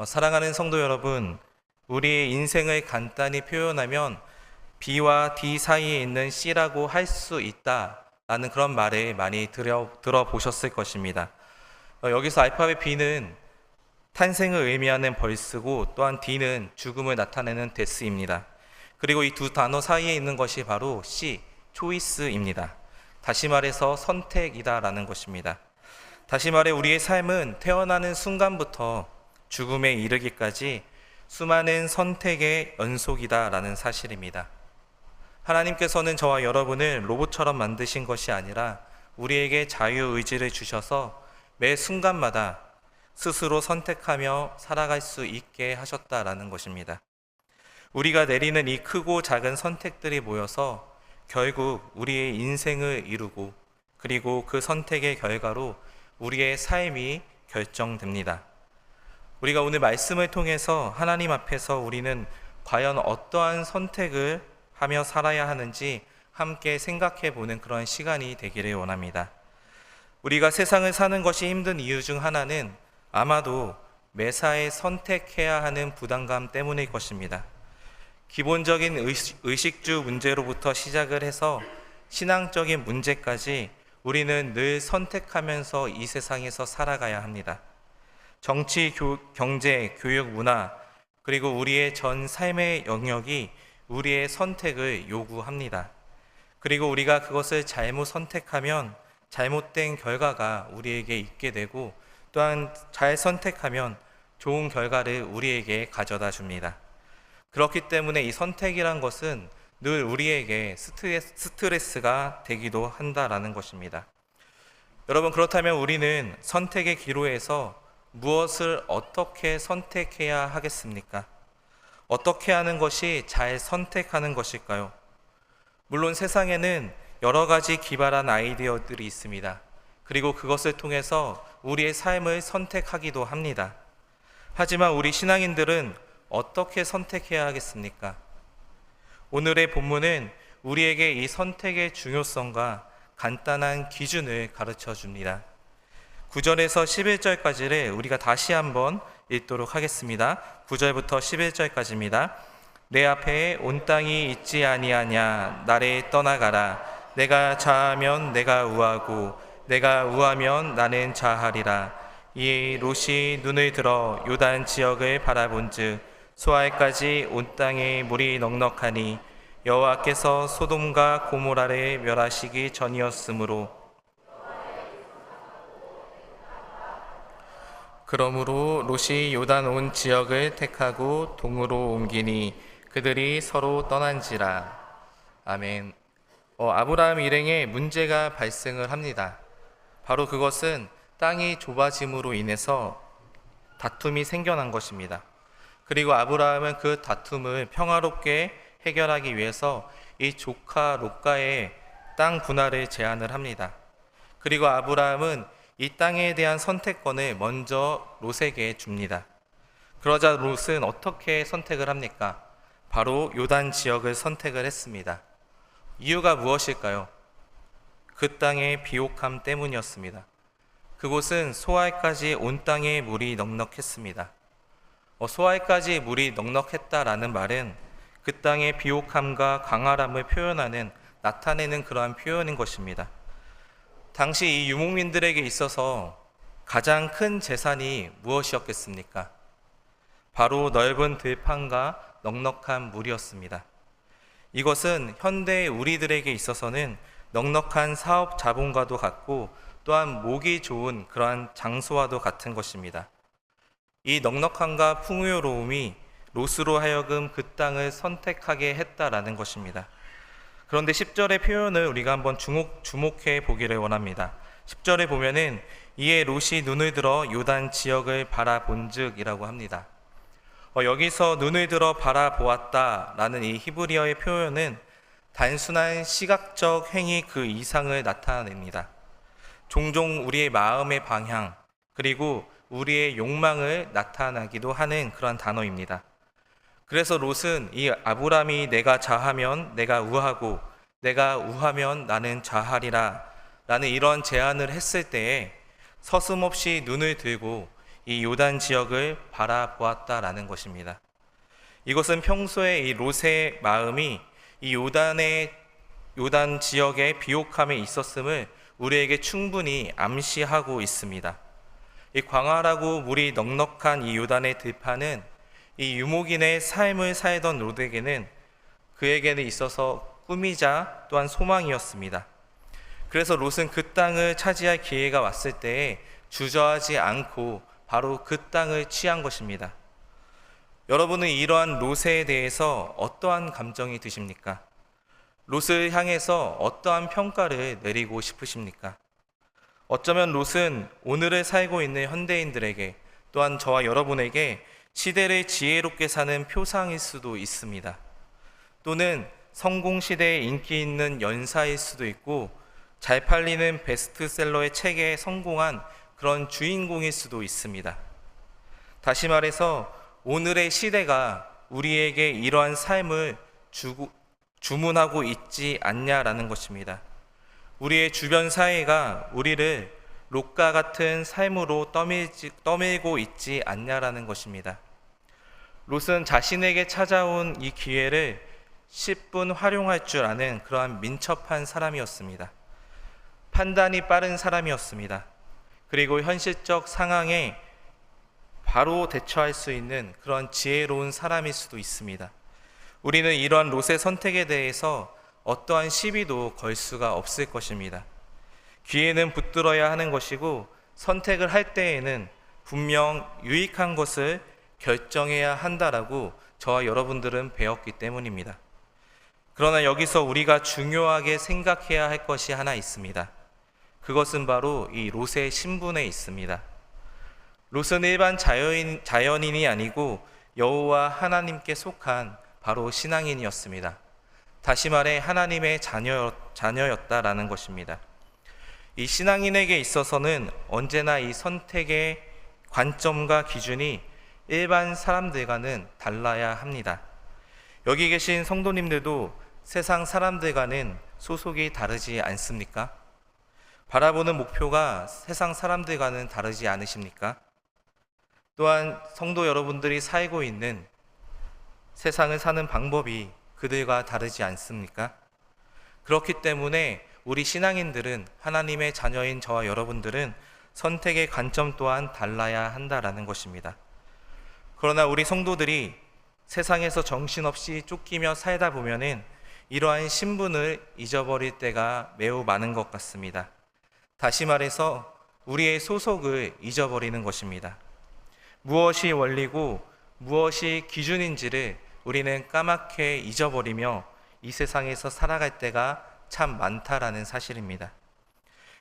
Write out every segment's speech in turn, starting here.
어, 사랑하는 성도 여러분, 우리의 인생을 간단히 표현하면 B와 D 사이에 있는 C라고 할 수 있다라는 그런 말을 많이 들어, 들어보셨을 것입니다. 어, 여기서 알파벳 B는 탄생을 의미하는 벌스고 또한 D는 죽음을 나타내는 데스입니다. 그리고 이 두 단어 사이에 있는 것이 바로 C, 초이스입니다. 다시 말해서 선택이다라는 것입니다. 다시 말해 우리의 삶은 태어나는 순간부터 죽음에 이르기까지 수많은 선택의 연속이다라는 사실입니다. 하나님께서는 저와 여러분을 로봇처럼 만드신 것이 아니라 우리에게 자유의지를 주셔서 매 순간마다 스스로 선택하며 살아갈 수 있게 하셨다라는 것입니다. 우리가 내리는 이 크고 작은 선택들이 모여서 결국 우리의 인생을 이루고 그리고 그 선택의 결과로 우리의 삶이 결정됩니다. 우리가 오늘 말씀을 통해서 하나님 앞에서 우리는 과연 어떠한 선택을 하며 살아야 하는지 함께 생각해 보는 그런 시간이 되기를 원합니다. 우리가 세상을 사는 것이 힘든 이유 중 하나는 아마도 매사에 선택해야 하는 부담감 때문일 것입니다. 기본적인 의식, 의식주 문제로부터 시작을 해서 신앙적인 문제까지 우리는 늘 선택하면서 이 세상에서 살아가야 합니다. 정치, 교, 경제, 교육, 문화, 그리고 우리의 전 삶의 영역이 우리의 선택을 요구합니다. 그리고 우리가 그것을 잘못 선택하면 잘못된 결과가 우리에게 있게 되고 또한 잘 선택하면 좋은 결과를 우리에게 가져다 줍니다. 그렇기 때문에 이 선택이란 것은 늘 우리에게 스트레스, 스트레스가 되기도 한다라는 것입니다. 여러분, 그렇다면 우리는 선택의 기로에서 무엇을 어떻게 선택해야 하겠습니까? 어떻게 하는 것이 잘 선택하는 것일까요? 물론 세상에는 여러 가지 기발한 아이디어들이 있습니다. 그리고 그것을 통해서 우리의 삶을 선택하기도 합니다. 하지만 우리 신앙인들은 어떻게 선택해야 하겠습니까? 오늘의 본문은 우리에게 이 선택의 중요성과 간단한 기준을 가르쳐 줍니다. 9절에서 11절까지를 우리가 다시 한번 읽도록 하겠습니다. 9절부터 11절까지입니다. 내 앞에 온 땅이 있지 아니하냐 나를 떠나가라 내가 좌하면 내가 우하고 내가 우하면 나는 좌하리라 이에 롯이 눈을 들어 요단 지역을 바라본즉 소알까지 온 땅에 물이 넉넉하니 여호와께서 소돔과 고모라를 멸하시기 전이었으므로 그러므로 롯이 요단 온 지역을 택하고 동으로 옮기니 그들이 서로 떠난지라 아멘. 어, 아브라함 일행에 문제가 발생을 합니다. 바로 그것은 땅이 좁아짐으로 인해서 다툼이 생겨난 것입니다. 그리고 아브라함은 그 다툼을 평화롭게 해결하기 위해서 이 조카 롯가의 땅 분할을 제안을 합니다. 그리고 아브라함은 이 땅에 대한 선택권을 먼저 롯에게 줍니다. 그러자 롯은 어떻게 선택을 합니까? 바로 요단 지역을 선택을 했습니다. 이유가 무엇일까요? 그 땅의 비옥함 때문이었습니다. 그곳은 소알까지 온 땅에 물이 넉넉했습니다. 어, 소알까지 물이 넉넉했다라는 말은 그 땅의 비옥함과 강활함을 표현하는 나타내는 그러한 표현인 것입니다. 당시 이 유목민들에게 있어서 가장 큰 재산이 무엇이었겠습니까? 바로 넓은 들판과 넉넉한 물이었습니다. 이것은 현대 우리들에게 있어서는 넉넉한 사업 자본과도 같고 또한 목이 좋은 그러한 장소와도 같은 것입니다. 이 넉넉함과 풍요로움이 롯으로 하여금 그 땅을 선택하게 했다라는 것입니다. 그런데 10절의 표현을 우리가 한번 주목, 주목해 보기를 원합니다. 10절에 보면은 이에 롯이 눈을 들어 요단 지역을 바라본즉이라고 합니다. 어, 여기서 눈을 들어 바라보았다라는 이 히브리어의 표현은 단순한 시각적 행위 그 이상을 나타냅니다. 종종 우리의 마음의 방향 그리고 우리의 욕망을 나타나기도 하는 그런 단어입니다. 그래서 롯은 이 아브람이 내가 좌하면 내가 우하고 내가 우하면 나는 좌하리라 라는 이런 제안을 했을 때에 서슴없이 눈을 들고 이 요단 지역을 바라보았다라는 것입니다. 이것은 평소에 이 롯의 마음이 이 요단의 요단 지역의 비옥함에 있었음을 우리에게 충분히 암시하고 있습니다. 이 광활하고 물이 넉넉한 이 요단의 들판은 이 유목인의 삶을 살던 롯에게는 그에게는 있어서 꿈이자 또한 소망이었습니다. 그래서 롯은 그 땅을 차지할 기회가 왔을 때에 주저하지 않고 바로 그 땅을 취한 것입니다. 여러분은 이러한 롯에 대해서 어떠한 감정이 드십니까? 롯을 향해서 어떠한 평가를 내리고 싶으십니까? 어쩌면 롯은 오늘을 살고 있는 현대인들에게 또한 저와 여러분에게 시대를 지혜롭게 사는 표상일 수도 있습니다. 또는 성공 시대에 인기 있는 연사일 수도 있고 잘 팔리는 베스트셀러의 책에 성공한 그런 주인공일 수도 있습니다. 다시 말해서 오늘의 시대가 우리에게 이러한 삶을 주고, 주문하고 있지 않냐라는 것입니다. 우리의 주변 사회가 우리를 롯과 같은 삶으로 떠밀고 있지 않냐라는 것입니다. 롯은 자신에게 찾아온 이 기회를 10분 활용할 줄 아는 그러한 민첩한 사람이었습니다. 판단이 빠른 사람이었습니다. 그리고 현실적 상황에 바로 대처할 수 있는 그런 지혜로운 사람일 수도 있습니다. 우리는 이러한 롯의 선택에 대해서 어떠한 시비도 걸 수가 없을 것입니다. 기회는 붙들어야 하는 것이고 선택을 할 때에는 분명 유익한 것을 결정해야 한다라고 저와 여러분들은 배웠기 때문입니다. 그러나 여기서 우리가 중요하게 생각해야 할 것이 하나 있습니다. 그것은 바로 이 롯의 신분에 있습니다. 롯은 일반 자연인, 자연인이 아니고 여호와 하나님께 속한 바로 신앙인이었습니다. 다시 말해 하나님의 자녀, 자녀였다라는 것입니다. 이 신앙인에게 있어서는 언제나 이 선택의 관점과 기준이 일반 사람들과는 달라야 합니다. 여기 계신 성도님들도 세상 사람들과는 소속이 다르지 않습니까? 바라보는 목표가 세상 사람들과는 다르지 않으십니까? 또한 성도 여러분들이 살고 있는 세상을 사는 방법이 그들과 다르지 않습니까? 그렇기 때문에 우리 신앙인들은 하나님의 자녀인 저와 여러분들은 선택의 관점 또한 달라야 한다라는 것입니다. 그러나 우리 성도들이 세상에서 정신없이 쫓기며 살다 보면은 이러한 신분을 잊어버릴 때가 매우 많은 것 같습니다. 다시 말해서 우리의 소속을 잊어버리는 것입니다. 무엇이 원리고 무엇이 기준인지를 우리는 까맣게 잊어버리며 이 세상에서 살아갈 때가 참 많다라는 사실입니다.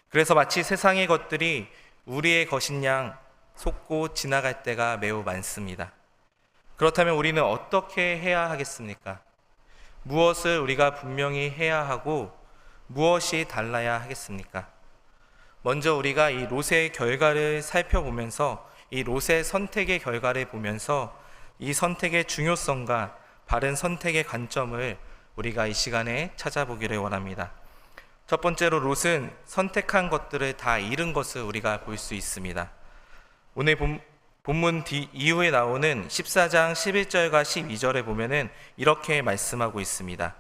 그래서 마치 세상의 것들이 우리의 것인 양 속고 지나갈 때가 매우 많습니다. 그렇다면 우리는 어떻게 해야 하겠습니까? 무엇을 우리가 분명히 해야 하고 무엇이 달라야 하겠습니까? 먼저 우리가 이 롯의 결과를 살펴보면서 이 롯의 선택의 결과를 보면서 이 선택의 중요성과 바른 선택의 관점을 우리가 이 시간에 찾아보기를 원합니다. 첫 번째로 롯은 선택한 것들을 다 잃은 것을 우리가 볼 수 있습니다. 오늘 본, 본문 뒤 이후에 나오는 14장 11절과 12절에 보면은 이렇게 말씀하고 있습니다.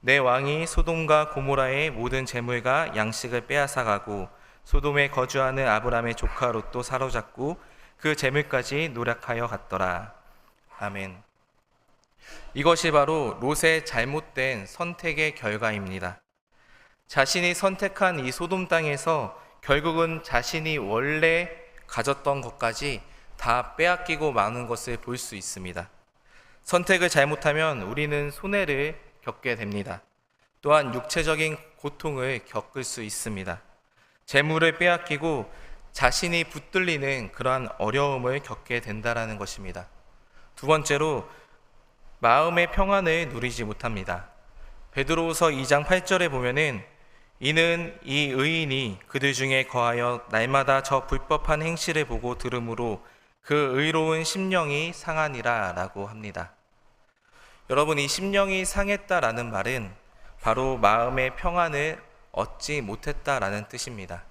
내 왕이 소돔과 고모라의 모든 재물과 양식을 빼앗아 가고 소돔에 거주하는 아브람의 조카 롯도 사로잡고 그 재물까지 노력하여 갔더라. 아멘. 이것이 바로 롯의 잘못된 선택의 결과입니다. 자신이 선택한 이 소돔 땅에서 결국은 자신이 원래 가졌던 것까지 다 빼앗기고 마는 것을 볼 수 있습니다. 선택을 잘못하면 우리는 손해를 겪게 됩니다. 또한 육체적인 고통을 겪을 수 있습니다. 재물을 빼앗기고 자신이 붙들리는 그러한 어려움을 겪게 된다라는 것입니다. 두 번째로 마음의 평안을 누리지 못합니다. 베드로후서 2장 8절에 보면은 이는 이 의인이 그들 중에 거하여 날마다 저 불법한 행실을 보고 들으므로 그 의로운 심령이 상하니라라고 합니다. 여러분 이 심령이 상했다라는 말은 바로 마음의 평안을 얻지 못했다라는 뜻입니다.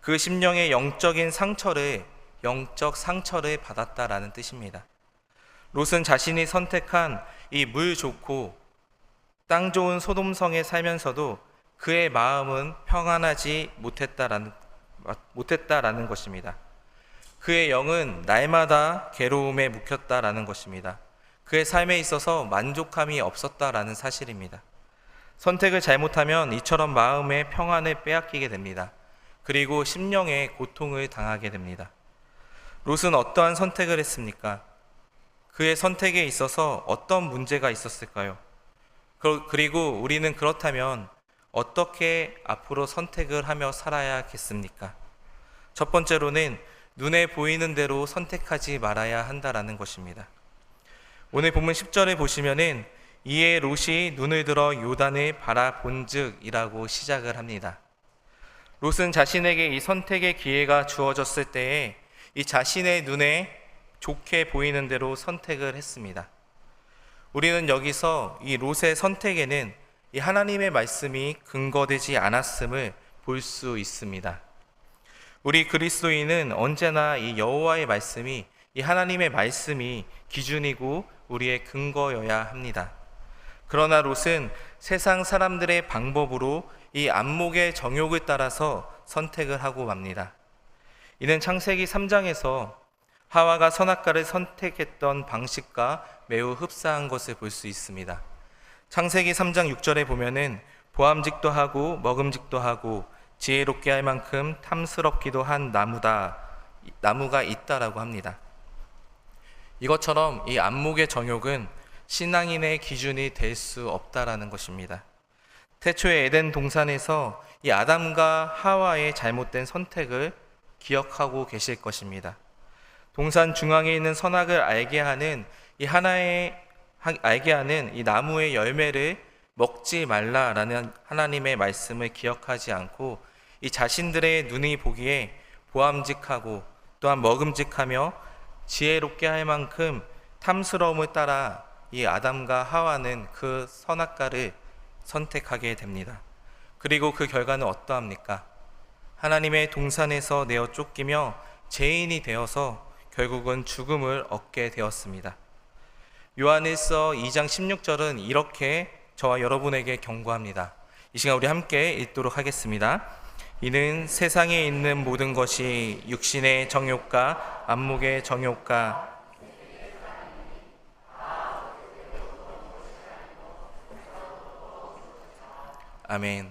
그 심령의 영적인 상처를 영적 상처를 받았다라는 뜻입니다. 롯은 자신이 선택한 이 물 좋고 땅 좋은 소돔성에 살면서도 그의 마음은 평안하지 못했다라는 못했다라는 것입니다. 그의 영은 날마다 괴로움에 묵혔다라는 것입니다. 그의 삶에 있어서 만족함이 없었다라는 사실입니다. 선택을 잘못하면 이처럼 마음의 평안을 빼앗기게 됩니다. 그리고 심령의 고통을 당하게 됩니다. 롯은 어떠한 선택을 했습니까? 그의 선택에 있어서 어떤 문제가 있었을까요? 그- 그리고 우리는 그렇다면 어떻게 앞으로 선택을 하며 살아야겠습니까? 첫 번째로는 눈에 보이는 대로 선택하지 말아야 한다라는 것입니다. 오늘 본문 10절에 보시면은 이에 롯이 눈을 들어 요단을 바라본즉이라고 시작을 합니다. 롯은 자신에게 이 선택의 기회가 주어졌을 때에 이 자신의 눈에 좋게 보이는 대로 선택을 했습니다. 우리는 여기서 이 롯의 선택에는 이 하나님의 말씀이 근거되지 않았음을 볼 수 있습니다. 우리 그리스도인은 언제나 이 여호와의 말씀이 이 하나님의 말씀이 기준이고 우리의 근거여야 합니다. 그러나 롯은 세상 사람들의 방법으로 이 안목의 정욕을 따라서 선택을 하고 맙니다. 이는 창세기 3장에서 하와가 선악과를 선택했던 방식과 매우 흡사한 것을 볼 수 있습니다. 창세기 3장 6절에 보면은 보암직도 하고 먹음직도 하고 지혜롭게 할 만큼 탐스럽기도 한 나무다 나무가 있다라고 합니다. 이것처럼 이 안목의 정욕은 신앙인의 기준이 될 수 없다라는 것입니다. 태초의 에덴 동산에서 이 아담과 하와의 잘못된 선택을 기억하고 계실 것입니다. 동산 중앙에 있는 선악을 알게 하는 이 하나의 하- 알게 하는 이 나무의 열매를 먹지 말라라는 하나님의 말씀을 기억하지 않고 이 자신들의 눈이 보기에 보암직하고 또한 먹음직하며 지혜롭게 할 만큼 탐스러움을 따라 이 아담과 하와는 그 선악과를 선택하게 됩니다. 그리고 그 결과는 어떠합니까? 하나님의 동산에서 내어 쫓기며 죄인이 되어서 결국은 죽음을 얻게 되었습니다. 요한일서 2장 16절은 이렇게 저와 여러분에게 경고합니다. 이 시간 우리 함께 읽도록 하겠습니다. 이는 세상에 있는 모든 것이 육신의 정욕과 안목의 정욕과 아멘.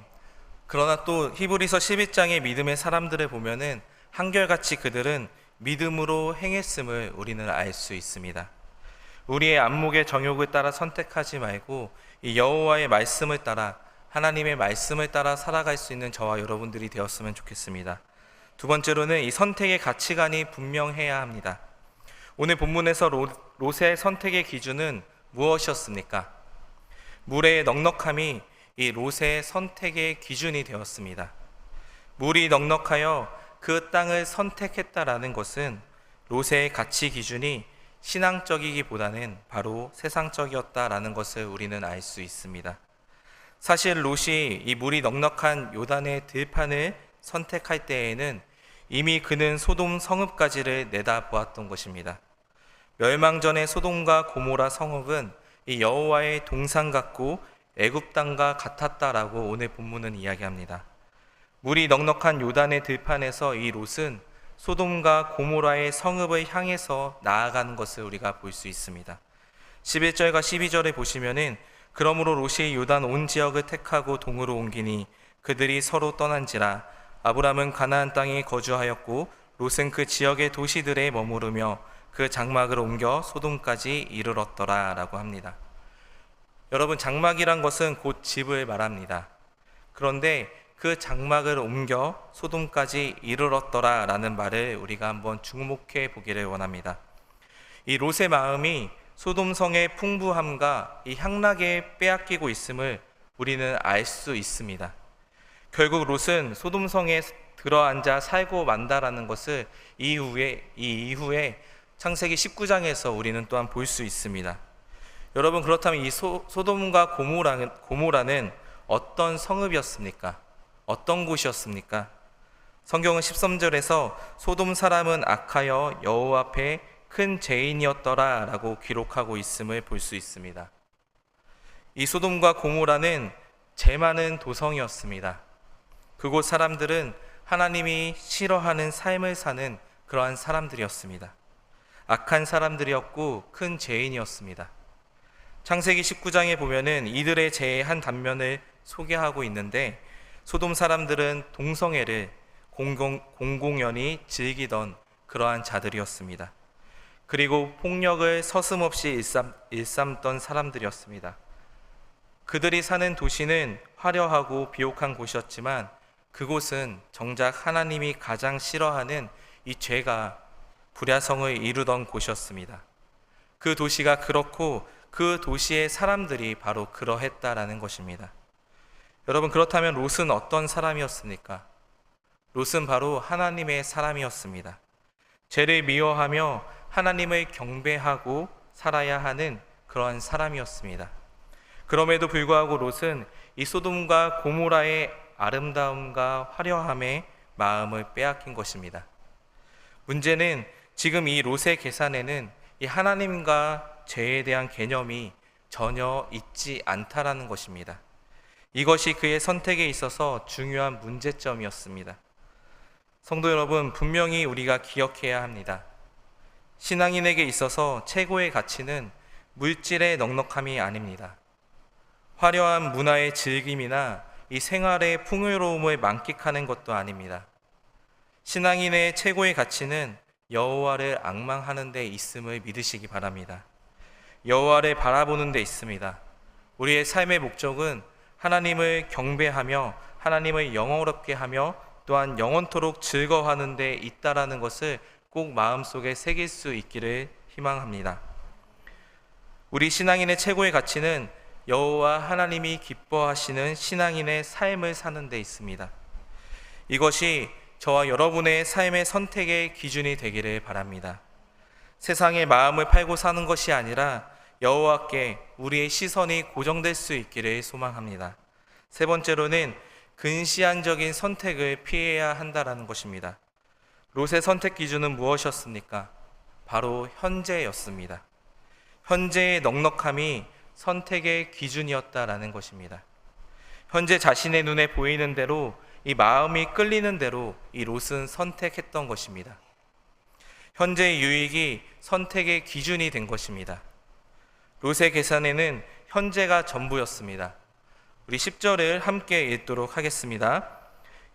그러나 또 히브리서 11장의 믿음의 사람들을 보면은 한결같이 그들은 믿음으로 행했음을 우리는 알 수 있습니다. 우리의 안목의 정욕을 따라 선택하지 말고 이 여호와의 말씀을 따라 하나님의 말씀을 따라 살아갈 수 있는 저와 여러분들이 되었으면 좋겠습니다. 두 번째로는 이 선택의 가치관이 분명해야 합니다. 오늘 본문에서 롯, 롯의 선택의 기준은 무엇이었습니까? 물의 넉넉함이 이 롯의 선택의 기준이 되었습니다. 물이 넉넉하여 그 땅을 선택했다라는 것은 롯의 가치 기준이 신앙적이기보다는 바로 세상적이었다라는 것을 우리는 알 수 있습니다. 사실 롯이 이 물이 넉넉한 요단의 들판을 선택할 때에는 이미 그는 소돔 성읍까지를 내다보았던 것입니다. 멸망 전의 소돔과 고모라 성읍은 이 여호와의 동산 같고 애굽 땅과 같았다라고 오늘 본문은 이야기합니다. 물이 넉넉한 요단의 들판에서 이 롯은 소돔과 고모라의 성읍을 향해서 나아가는 것을 우리가 볼 수 있습니다. 11절과 12절에 보시면은 그러므로 롯이 요단 온 지역을 택하고 동으로 옮기니 그들이 서로 떠난지라 아브람은 가나안 땅에 거주하였고 롯은 그 지역의 도시들에 머무르며 그 장막을 옮겨 소돔까지 이르렀더라라고 합니다. 여러분 장막이란 것은 곧 집을 말합니다. 그런데 그 장막을 옮겨 소돔까지 이르렀더라라는 말을 우리가 한번 주목해 보기를 원합니다. 이 롯의 마음이 소돔성의 풍부함과 이 향락에 빼앗기고 있음을 우리는 알 수 있습니다. 결국 롯은 소돔성에 들어앉아 살고 만다라는 것을 이후에 이 이후에 창세기 19장에서 우리는 또한 볼 수 있습니다. 여러분 그렇다면 이 소, 소돔과 고모라는, 고모라는 어떤 성읍이었습니까? 어떤 곳이었습니까? 성경은 13절에서 소돔 사람은 악하여 여호와 앞에 큰 죄인이었더라라고 기록하고 있음을 볼 수 있습니다. 이 소돔과 고모라는 죄 많은 도성이었습니다. 그곳 사람들은 하나님이 싫어하는 삶을 사는 그러한 사람들이었습니다. 악한 사람들이었고 큰 죄인이었습니다. 창세기 19장에 보면은 이들의 죄의 한 단면을 소개하고 있는데 소돔 사람들은 동성애를 공공, 공공연히 즐기던 그러한 자들이었습니다. 그리고 폭력을 서슴없이 일삼, 일삼던 사람들이었습니다. 그들이 사는 도시는 화려하고 비옥한 곳이었지만 그곳은 정작 하나님이 가장 싫어하는 이 죄가 불야성을 이루던 곳이었습니다. 그 도시가 그렇고 그 도시의 사람들이 바로 그러했다라는 것입니다. 여러분 그렇다면 롯은 어떤 사람이었습니까? 롯은 바로 하나님의 사람이었습니다. 죄를 미워하며 하나님을 경배하고 살아야 하는 그러한 사람이었습니다. 그럼에도 불구하고 롯은 이 소돔과 고모라의 아름다움과 화려함에 마음을 빼앗긴 것입니다. 문제는 지금 이 롯의 계산에는 이 하나님과 죄에 대한 개념이 전혀 있지 않다라는 것입니다. 이것이 그의 선택에 있어서 중요한 문제점이었습니다. 성도 여러분, 분명히 우리가 기억해야 합니다. 신앙인에게 있어서 최고의 가치는 물질의 넉넉함이 아닙니다. 화려한 문화의 즐김이나 이 생활의 풍요로움을 만끽하는 것도 아닙니다. 신앙인의 최고의 가치는 여호와를 악망하는 데 있음을 믿으시기 바랍니다. 여호와를 바라보는 데 있습니다. 우리의 삶의 목적은 하나님을 경배하며 하나님을 영원롭게 하며 또한 영원토록 즐거워하는 데 있다라는 것을 꼭 마음속에 새길 수 있기를 희망합니다. 우리 신앙인의 최고의 가치는 여호와 하나님이 기뻐하시는 신앙인의 삶을 사는 데 있습니다. 이것이 저와 여러분의 삶의 선택의 기준이 되기를 바랍니다. 세상의 마음을 팔고 사는 것이 아니라 여호와께 우리의 시선이 고정될 수 있기를 소망합니다. 세 번째로는 근시안적인 선택을 피해야 한다라는 것입니다. 롯의 선택 기준은 무엇이었습니까? 바로 현재였습니다. 현재의 넉넉함이 선택의 기준이었다라는 것입니다. 현재 자신의 눈에 보이는 대로 이 마음이 끌리는 대로 이 롯은 선택했던 것입니다. 현재의 유익이 선택의 기준이 된 것입니다. 롯의 계산에는 현재가 전부였습니다. 우리 10절을 함께 읽도록 하겠습니다.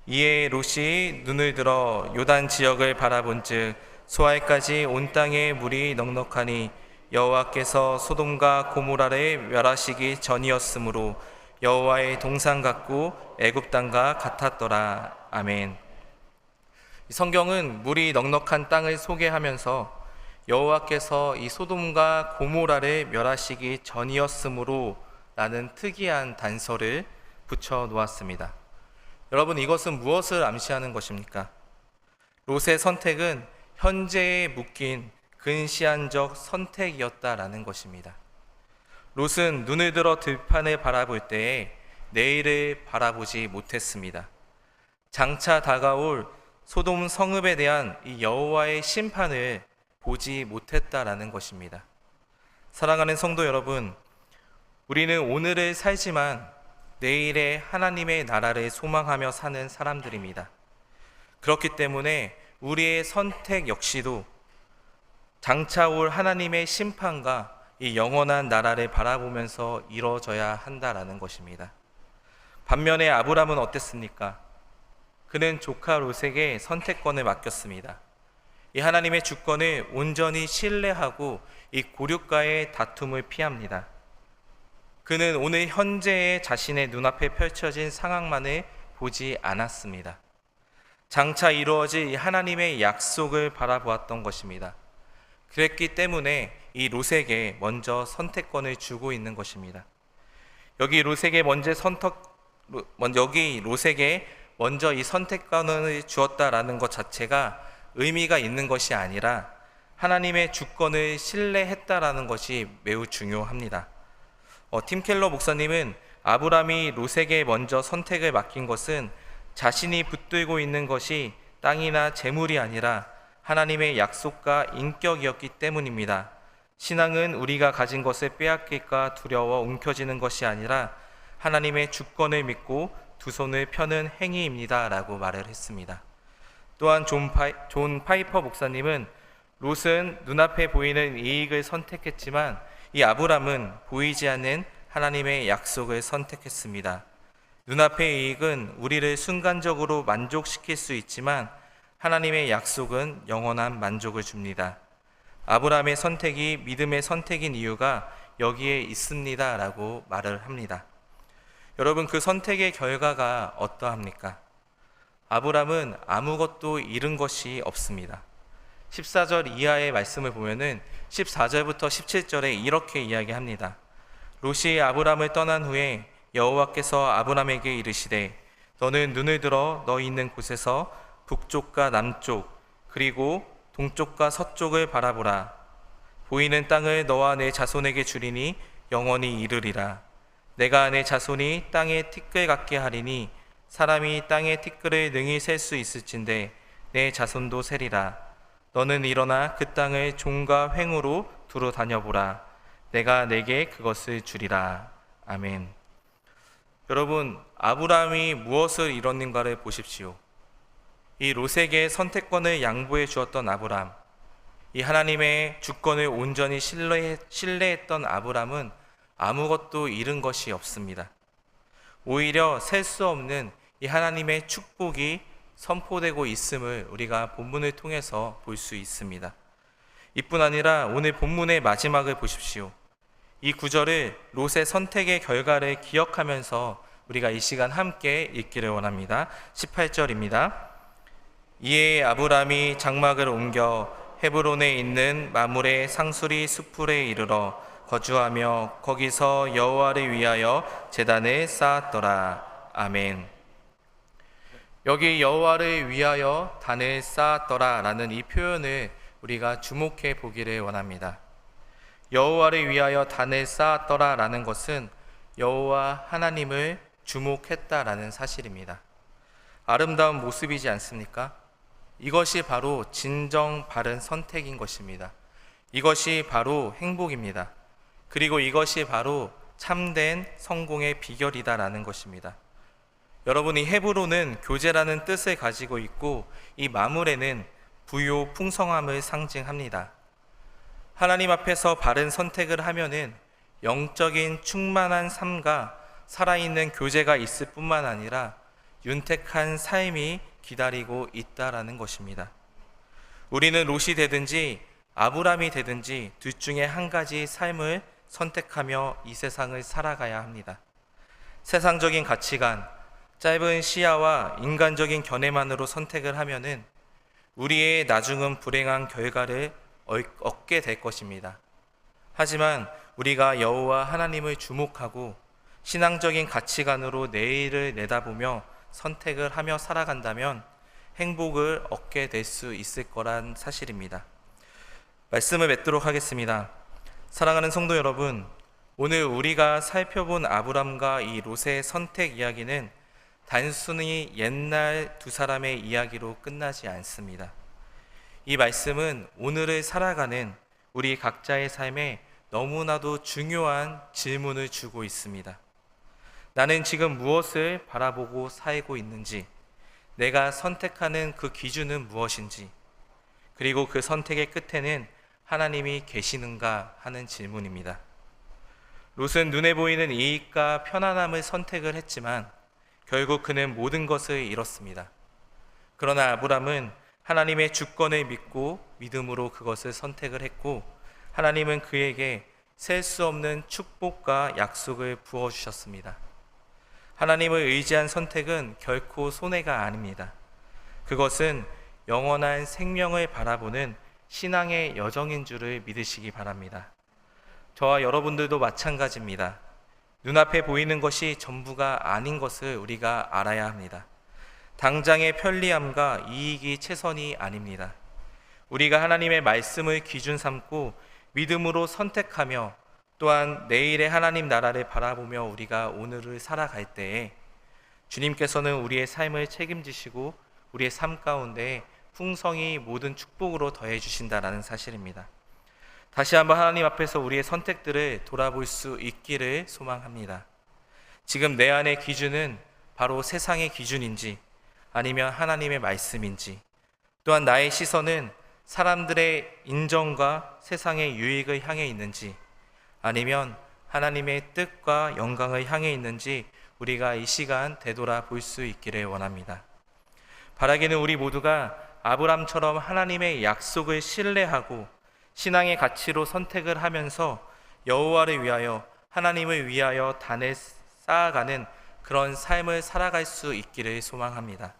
이에 롯이 눈을 들어 요단 지역을 바라본즉 소알까지 온 땅에 물이 넉넉하니 여호와께서 소돔과 고모라를 멸하시기 전이었으므로 여호와의 동산 같고 애굽 땅과 같았더라. 아멘. 성경은 물이 넉넉한 땅을 소개하면서 여호와께서 이 소돔과 고모라를 멸하시기 전이었으므로 라는 특이한 단서를 붙여 놓았습니다. 여러분 이것은 무엇을 암시하는 것입니까? 롯의 선택은 현재에 묶인 근시안적 선택이었다라는 것입니다. 롯은 눈을 들어 들판을 바라볼 때에 내일을 바라보지 못했습니다. 장차 다가올 소돔 성읍에 대한 이 여호와의 심판을 보지 못했다라는 것입니다. 사랑하는 성도 여러분, 우리는 오늘을 살지만 내일의 하나님의 나라를 소망하며 사는 사람들입니다. 그렇기 때문에 우리의 선택 역시도 장차 올 하나님의 심판과 이 영원한 나라를 바라보면서 이루어져야 한다라는 것입니다. 반면에 아브람은 어땠습니까? 그는 조카 롯에게 선택권을 맡겼습니다. 이 하나님의 주권을 온전히 신뢰하고 이 고륙과의 다툼을 피합니다. 그는 오늘 현재의 자신의 눈앞에 펼쳐진 상황만을 보지 않았습니다. 장차 이루어질 하나님의 약속을 바라보았던 것입니다. 그랬기 때문에 이 롯에게 먼저 선택권을 주고 있는 것입니다. 여기 롯에게 먼저 선택 여기 롯에게 먼저 이 선택권을 주었다라는 것 자체가 의미가 있는 것이 아니라 하나님의 주권을 신뢰했다라는 것이 매우 중요합니다. 어, 팀 켈러 목사님은 아브람이 롯에게 먼저 선택을 맡긴 것은 자신이 붙들고 있는 것이 땅이나 재물이 아니라 하나님의 약속과 인격이었기 때문입니다. 신앙은 우리가 가진 것을 빼앗길까 두려워 움켜쥐는 것이 아니라 하나님의 주권을 믿고 두 손을 펴는 행위입니다. 라고 말을 했습니다. 또한 존, 파이, 존 파이퍼 목사님은 롯은 눈앞에 보이는 이익을 선택했지만 이 아브람은 보이지 않는 하나님의 약속을 선택했습니다. 눈앞의 이익은 우리를 순간적으로 만족시킬 수 있지만 하나님의 약속은 영원한 만족을 줍니다. 아브라함의 선택이 믿음의 선택인 이유가 여기에 있습니다. 라고 말을 합니다. 여러분, 그 선택의 결과가 어떠합니까? 아브람은 아무것도 잃은 것이 없습니다. 14절 이하의 말씀을 보면은 14절부터 17절에 이렇게 이야기합니다. 롯이 아브람을 떠난 후에 여호와께서 아브람에게 이르시되 너는 눈을 들어 너 있는 곳에서 북쪽과 남쪽 그리고 동쪽과 서쪽을 바라보라 보이는 땅을 너와 내 자손에게 주리니 영원히 이르리라 내가 내 자손이 땅의 티끌 같게 하리니 사람이 땅의 티끌을 능히 셀 수 있을진데 내 자손도 세리라. 너는 일어나 그 땅을 종과 횡으로 두루 다녀보라. 내가 내게 그것을 주리라. 아멘. 여러분 아브라함이 무엇을 이뤘는가를 보십시오? 이 롯에게 선택권을 양보해 주었던 아브람, 이 하나님의 주권을 온전히 신뢰, 신뢰했던 아브람은 아무것도 잃은 것이 없습니다. 오히려 셀 수 없는 이 하나님의 축복이 선포되고 있음을 우리가 본문을 통해서 볼 수 있습니다. 이뿐 아니라 오늘 본문의 마지막을 보십시오. 이 구절을 롯의 선택의 결과를 기억하면서 우리가 이 시간 함께 읽기를 원합니다. 18절입니다. 이에 아브람이 장막을 옮겨 헤브론에 있는 마물의 상수리 수풀에 이르러 거주하며 거기서 여호와를 위하여 제단을 쌓았더라. 아멘. 여기 여호와를 위하여 단을 쌓았더라라는 이 표현을 우리가 주목해 보기를 원합니다. 여호와를 위하여 단을 쌓았더라라는 것은 여호와 하나님을 주목했다라는 사실입니다. 아름다운 모습이지 않습니까? 이것이 바로 진정 바른 선택인 것입니다. 이것이 바로 행복입니다. 그리고 이것이 바로 참된 성공의 비결이다라는 것입니다. 여러분 이 헤브로는 교제라는 뜻을 가지고 있고 이 마물에는 부요 풍성함을 상징합니다. 하나님 앞에서 바른 선택을 하면은 영적인 충만한 삶과 살아있는 교제가 있을 뿐만 아니라 윤택한 삶이 기다리고 있다라는 것입니다. 우리는 롯이 되든지 아브람이 되든지 둘 중에 한 가지 삶을 선택하며 이 세상을 살아가야 합니다. 세상적인 가치관, 짧은 시야와 인간적인 견해만으로 선택을 하면은 우리의 나중은 불행한 결과를 얻게 될 것입니다. 하지만 우리가 여호와 하나님을 주목하고 신앙적인 가치관으로 내일을 내다보며 선택을 하며 살아간다면 행복을 얻게 될 수 있을 거란 사실입니다. 말씀을 맺도록 하겠습니다. 사랑하는 성도 여러분, 오늘 우리가 살펴본 아브람과 이 롯의 선택 이야기는 단순히 옛날 두 사람의 이야기로 끝나지 않습니다. 이 말씀은 오늘을 살아가는 우리 각자의 삶에 너무나도 중요한 질문을 주고 있습니다. 나는 지금 무엇을 바라보고 살고 있는지, 내가 선택하는 그 기준은 무엇인지, 그리고 그 선택의 끝에는 하나님이 계시는가 하는 질문입니다. 롯은 눈에 보이는 이익과 편안함을 선택을 했지만 결국 그는 모든 것을 잃었습니다. 그러나 아브람은 하나님의 주권을 믿고 믿음으로 그것을 선택을 했고 하나님은 그에게 셀 수 없는 축복과 약속을 부어 주셨습니다. 하나님을 의지한 선택은 결코 손해가 아닙니다. 그것은 영원한 생명을 바라보는 신앙의 여정인 줄을 믿으시기 바랍니다. 저와 여러분들도 마찬가지입니다. 눈앞에 보이는 것이 전부가 아닌 것을 우리가 알아야 합니다. 당장의 편리함과 이익이 최선이 아닙니다. 우리가 하나님의 말씀을 기준 삼고 믿음으로 선택하며 또한 내일의 하나님 나라를 바라보며 우리가 오늘을 살아갈 때에 주님께서는 우리의 삶을 책임지시고 우리의 삶 가운데 풍성이 모든 축복으로 더해 주신다라는 사실입니다. 다시 한번 하나님 앞에서 우리의 선택들을 돌아볼 수 있기를 소망합니다. 지금 내 안의 기준은 바로 세상의 기준인지 아니면 하나님의 말씀인지 또한 나의 시선은 사람들의 인정과 세상의 유익을 향해 있는지 아니면 하나님의 뜻과 영광을 향해 있는지 우리가 이 시간 되돌아 볼 수 있기를 원합니다. 바라기는 우리 모두가 아브람처럼 하나님의 약속을 신뢰하고 신앙의 가치로 선택을 하면서 여호와를 위하여 하나님을 위하여 단을 쌓아가는 그런 삶을 살아갈 수 있기를 소망합니다.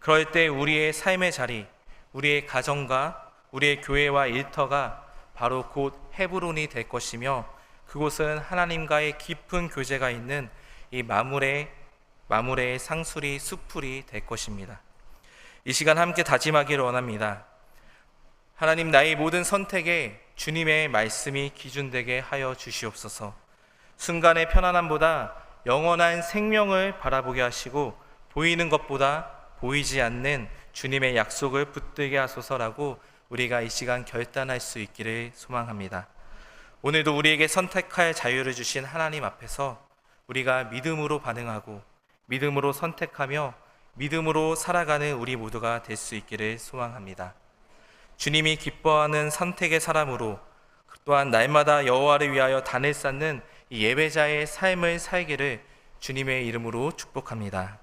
그럴 때 우리의 삶의 자리, 우리의 가정과 우리의 교회와 일터가 바로 곧 헤브론이 될 것이며 그곳은 하나님과의 깊은 교제가 있는 이 마물의 마물의 상수리 수풀이 될 것입니다. 이 시간 함께 다짐하기를 원합니다. 하나님 나의 모든 선택에 주님의 말씀이 기준되게 하여 주시옵소서. 순간의 편안함보다 영원한 생명을 바라보게 하시고 보이는 것보다 보이지 않는 주님의 약속을 붙들게 하소서라고 우리가 이 시간 결단할 수 있기를 소망합니다. 오늘도 우리에게 선택할 자유를 주신 하나님 앞에서 우리가 믿음으로 반응하고 믿음으로 선택하며 믿음으로 살아가는 우리 모두가 될 수 있기를 소망합니다. 주님이 기뻐하는 선택의 사람으로 또한 날마다 여호와를 위하여 단을 쌓는 이 예배자의 삶을 살기를 주님의 이름으로 축복합니다.